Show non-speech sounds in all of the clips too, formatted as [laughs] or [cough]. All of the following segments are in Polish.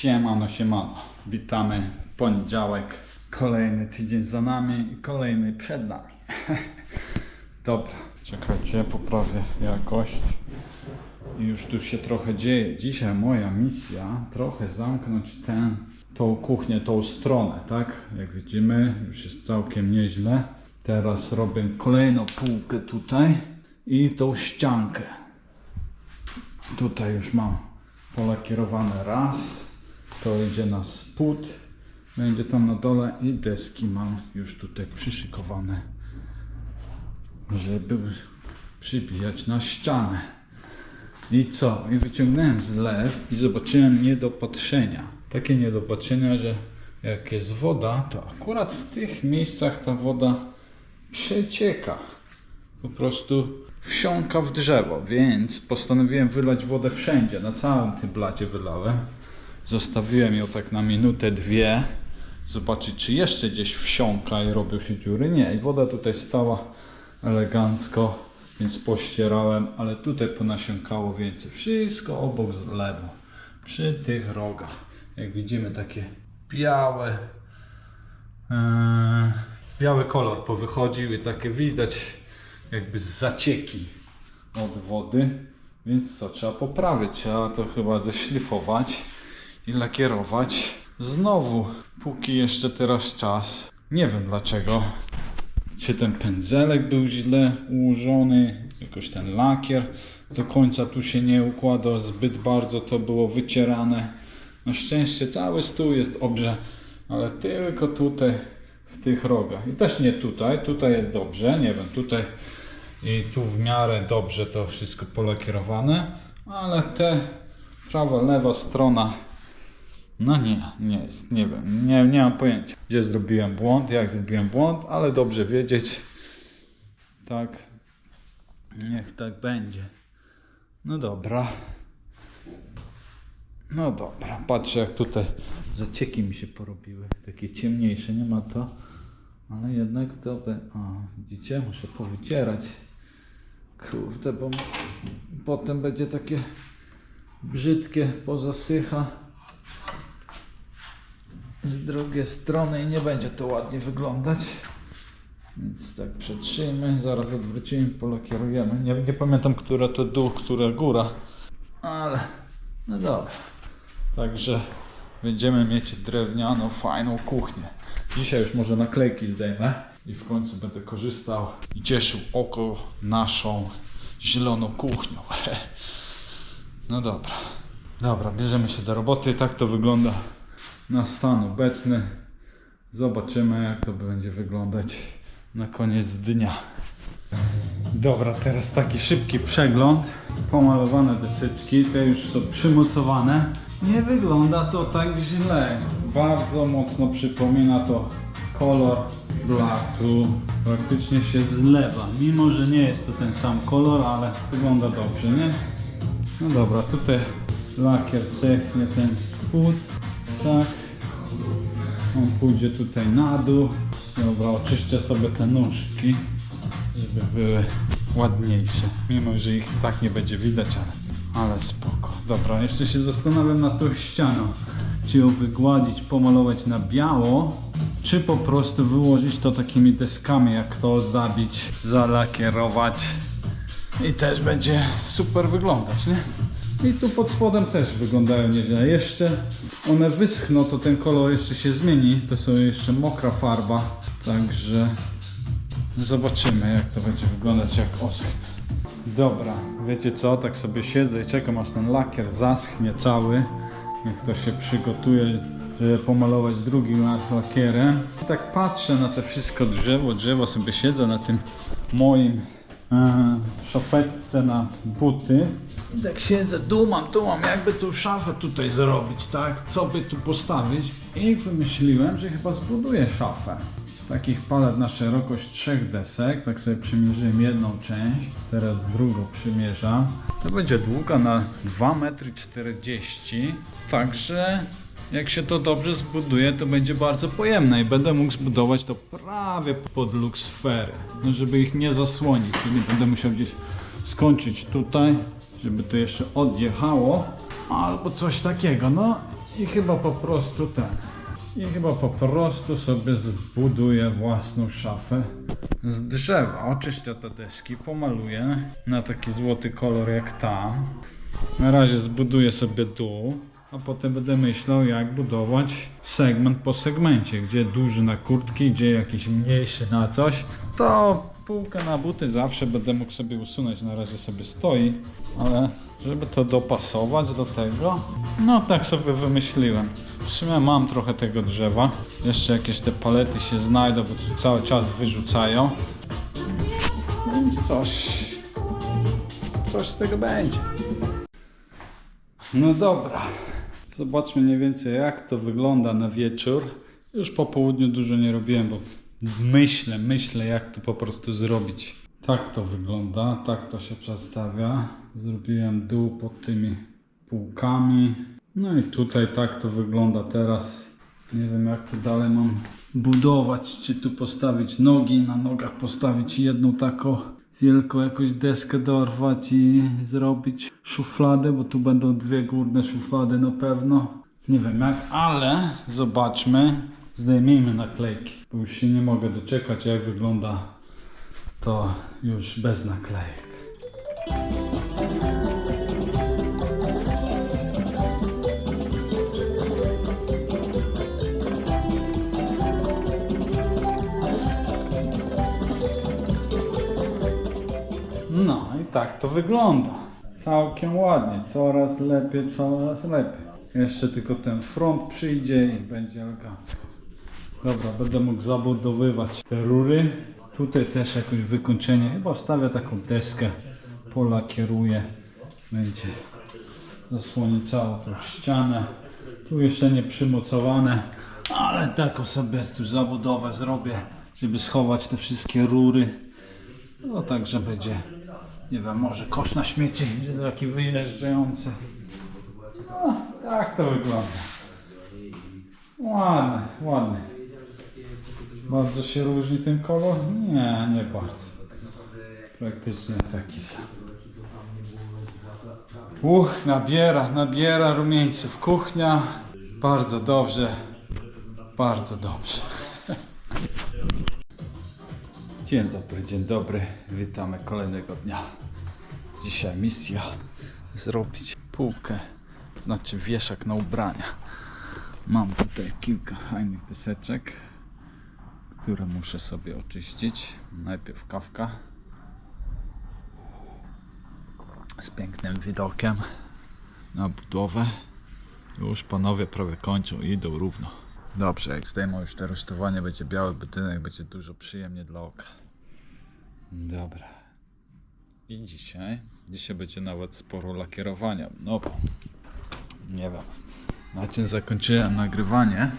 Siemano, siemano. Witamy. Poniedziałek. Kolejny tydzień za nami i kolejny przed nami. [laughs] Dobra, czekajcie, poprawię jakość. I już tu się trochę dzieje. Dzisiaj moja misja trochę zamknąć ten, tą kuchnię, tą stronę, tak? Jak widzimy, już jest całkiem nieźle. Teraz robię kolejną półkę tutaj i tą ściankę. Tutaj już mam pole kierowane raz. To idzie na spód. Będzie tam na dole i deski mam już tutaj przyszykowane, żeby przybijać na ścianę. I co? I wyciągnąłem zlew i zobaczyłem niedopatrzenia. Takie niedopatrzenia, że jak jest woda, to akurat w tych miejscach ta woda przecieka. Po prostu wsiąka w drzewo, więc postanowiłem wylać wodę wszędzie. Na całym tym blacie wylałem. Zostawiłem ją tak na minutę, dwie. Zobaczyć, czy jeszcze gdzieś wsiąka i robią się dziury. Nie, i woda tutaj stała elegancko, więc pościerałem, ale tutaj ponasiąkało więcej. Wszystko obok zlewu. Przy tych rogach. Jak widzimy, takie białe, Eee, biały kolor powychodził i takie widać jakby zacieki od wody. Więc co, trzeba poprawić, trzeba to chyba zeszlifować i lakierować. Znowu, póki jeszcze teraz czas. Nie wiem dlaczego. Czy ten pędzelek był źle ułożony, jakoś ten lakier do końca tu się nie układał, zbyt bardzo to było wycierane. Na szczęście cały stół jest dobrze, ale tylko tutaj w tych rogach. I też nie tutaj, tutaj jest dobrze, nie wiem, tutaj i tu w miarę dobrze to wszystko polakierowane, ale te prawa, lewa strona no nie, nie jest, nie wiem, nie, nie mam pojęcia, gdzie zrobiłem błąd, jak zrobiłem błąd, ale dobrze wiedzieć. Tak, niech tak będzie. No dobra. No dobra, patrzę jak tutaj zacieki mi się porobiły, takie ciemniejsze, nie ma to, ale jednak to, be- o, widzicie, muszę powycierać. Kurde, bo potem będzie takie brzydkie, pozasycha z drugiej strony i nie będzie to ładnie wyglądać. Więc tak przetrzyjmy, zaraz odwrócimy, polakierujemy. Nie, nie pamiętam, która to dół, która góra, ale no dobra. Także będziemy mieć drewnianą, fajną kuchnię. Dzisiaj już może naklejki zdejmę i w końcu będę korzystał i cieszył oko naszą zieloną kuchnią. [laughs] No dobra. Dobra, bierzemy się do roboty. Tak to wygląda na stan obecny. Zobaczymy jak to będzie wyglądać na koniec dnia. Dobra, teraz taki szybki przegląd. Pomalowane deseczki, te już są przymocowane. Nie wygląda to tak źle. Bardzo mocno przypomina to kolor blatu. Praktycznie się zlewa. Mimo, że nie jest to ten sam kolor, ale wygląda dobrze, nie? No dobra, tutaj lakier sechnie ten spód. Tak. On pójdzie tutaj na dół. Dobra, oczyszczę sobie te nóżki, żeby były ładniejsze. Mimo, że ich tak nie będzie widać, ale, ale spoko. Dobra, jeszcze się zastanawiam nad tą ścianą. Czy ją wygładzić, pomalować na biało, czy po prostu wyłożyć to takimi deskami, jak to zabić, zalakierować i też będzie super wyglądać, nie? I tu pod spodem też wyglądają nieźle. Jeszcze one wyschną, to ten kolor jeszcze się zmieni. To są jeszcze mokra farba, także zobaczymy jak to będzie wyglądać jak oschnie. Dobra, wiecie co, tak sobie siedzę i czekam aż ten lakier zaschnie cały. Niech to się przygotuje, żeby pomalować drugim lakierem. I tak patrzę na to wszystko drzewo, drzewo sobie siedzę na tym moim szafetce na buty. I tak siedzę, dumam, dumam, jakby tu szafę tutaj zrobić, tak? Co by tu postawić? I wymyśliłem, że chyba zbuduję szafę. Z takich palet na szerokość trzech desek, tak sobie przymierzyłem jedną część, teraz drugą przymierzam. To będzie długa na 2,40 m, także jak się to dobrze zbuduje, to będzie bardzo pojemne i będę mógł zbudować to prawie pod luksfery, no żeby ich nie zasłonić, czyli będę musiał gdzieś skończyć tutaj, żeby to jeszcze odjechało, albo coś takiego, no I chyba po prostu ten. I chyba po prostu sobie zbuduję własną szafę z drzewa. Oczyszczę te deski, pomaluję na taki złoty kolor jak ta. Na razie zbuduję sobie dół, a potem będę myślał jak budować segment po segmencie, gdzie duży na kurtki, gdzie jakiś mniejszy na coś. To półkę na buty zawsze będę mógł sobie usunąć, na razie sobie stoi, ale żeby to dopasować do tego, no tak sobie wymyśliłem. W sumie mam trochę tego drzewa, jeszcze jakieś te palety się znajdą, bo tu cały czas wyrzucają. Coś, coś z tego będzie. No dobra. Zobaczmy mniej więcej jak to wygląda na wieczór. Już po południu dużo nie robiłem, bo myślę, myślę jak to po prostu zrobić. Tak to wygląda, tak to się przedstawia. Zrobiłem dół pod tymi półkami. No i tutaj tak to wygląda teraz. Nie wiem jak to dalej mam budować, czy tu postawić nogi, na nogach postawić jedną taką wielką jakąś deskę dorwać i zrobić szufladę, bo tu będą dwie górne szuflady na pewno. Nie wiem jak, ale zobaczmy. Zdejmijmy naklejki, bo już się nie mogę doczekać jak wygląda to już bez naklejek. No i tak to wygląda. Całkiem ładnie, coraz lepiej, coraz lepiej. Jeszcze tylko ten front przyjdzie i będzie elegancko. Dobra, będę mógł zabudowywać te rury. Tutaj też jakieś wykończenie. Chyba wstawię taką deskę, polakieruję. Będzie zasłoni całą tą ścianę. Tu jeszcze nie przymocowane, ale taką sobie tu zabudowę zrobię, żeby schować te wszystkie rury. No także będzie, nie wiem, może kosz na śmieci, taki wyjeżdżający. No, tak to wygląda. Ładny, ładny. Bardzo się różni ten kolor? Nie, nie bardzo. Praktycznie taki sam. Uch, nabiera, nabiera rumieńców. Kuchnia. Bardzo dobrze. Bardzo dobrze. Dzień dobry, dzień dobry. Witamy kolejnego dnia. Dzisiaj misja zrobić półkę, znaczy wieszak na ubrania. Mam tutaj kilka fajnych deseczek, które muszę sobie oczyścić. Najpierw kawka z pięknym widokiem na budowę. Już panowie prawie kończą i idą równo. Dobrze, jak zdejmą już te rusztowanie, będzie biały budynek, będzie dużo przyjemnie dla oka. Dobra. I dzisiaj, dzisiaj będzie nawet sporo lakierowania. No bo, nie wiem, na czym zakończyłem nagrywanie.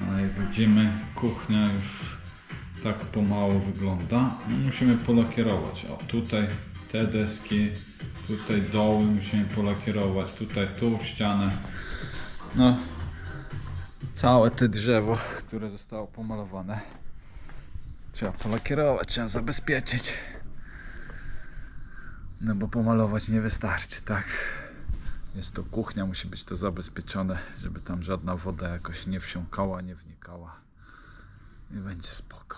No jak widzimy, kuchnia już tak pomału wygląda. No musimy polakierować. O, tutaj te deski, tutaj doły musimy polakierować, tutaj tą ścianę. No, całe te drzewo, które zostało pomalowane. Trzeba polakierować, trzeba zabezpieczyć. No bo pomalować nie wystarczy, tak? Jest to kuchnia, musi być to zabezpieczone, żeby tam żadna woda jakoś nie wsiąkała, nie wnikała. I będzie spoko.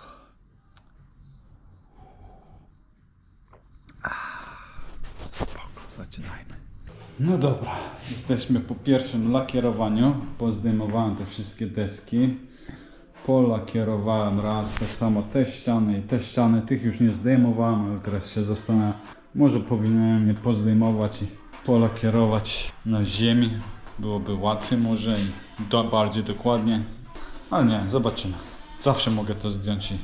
Spoko, zaczynajmy. No dobra, jesteśmy po pierwszym lakierowaniu. Pozdejmowałem te wszystkie deski. Polakierowałem raz, tak samo te ściany i te ściany. Tych już nie zdejmowałem, ale teraz się zastanawiam. Może powinienem je pozdejmować i polakierować na ziemi. Byłoby łatwiej może i do, bardziej dokładnie. Ale nie, zobaczymy. Zawsze mogę to zdjąć i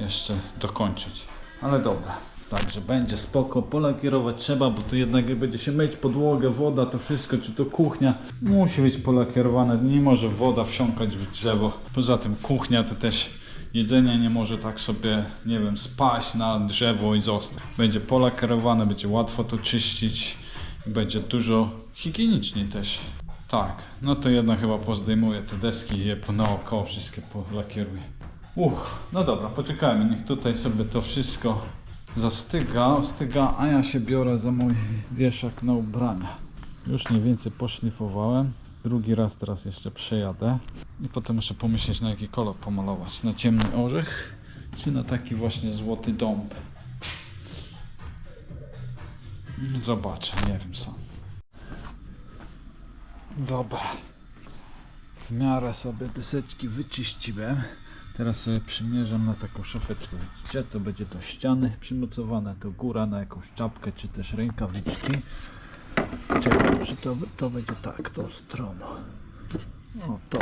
jeszcze dokończyć. Ale dobra. Także będzie spoko, polakierować trzeba, bo tu jednak będzie się myć podłogę, woda, to wszystko, czy to kuchnia, musi być polakierowane, nie może woda wsiąkać w drzewo. Poza tym kuchnia to też jedzenie nie może tak sobie, nie wiem, spaść na drzewo i zostać. Będzie polakierowane, będzie łatwo to czyścić, będzie dużo higieniczniej też. Tak, no to jednak chyba pozdejmuję te deski i je naokoło wszystkie polakieruję. Uch, no dobra, poczekajmy, niech tutaj sobie to wszystko zastyga, ostyga, a ja się biorę za mój wieszak na ubrania. Już mniej więcej poszlifowałem. Drugi raz teraz jeszcze przejadę. I potem muszę pomyśleć na jaki kolor pomalować. Na ciemny orzech, czy na taki właśnie złoty dąb. No Zobaczę, nie wiem sam. Dobra. W miarę sobie deseczki wyczyściłem. Teraz sobie przymierzam na taką szafeczkę. Widzicie, to będzie do ściany przymocowane, to góra na jakąś czapkę, czy też rękawiczki. Czekaj, czy to, to będzie tak, tą stroną. O, to.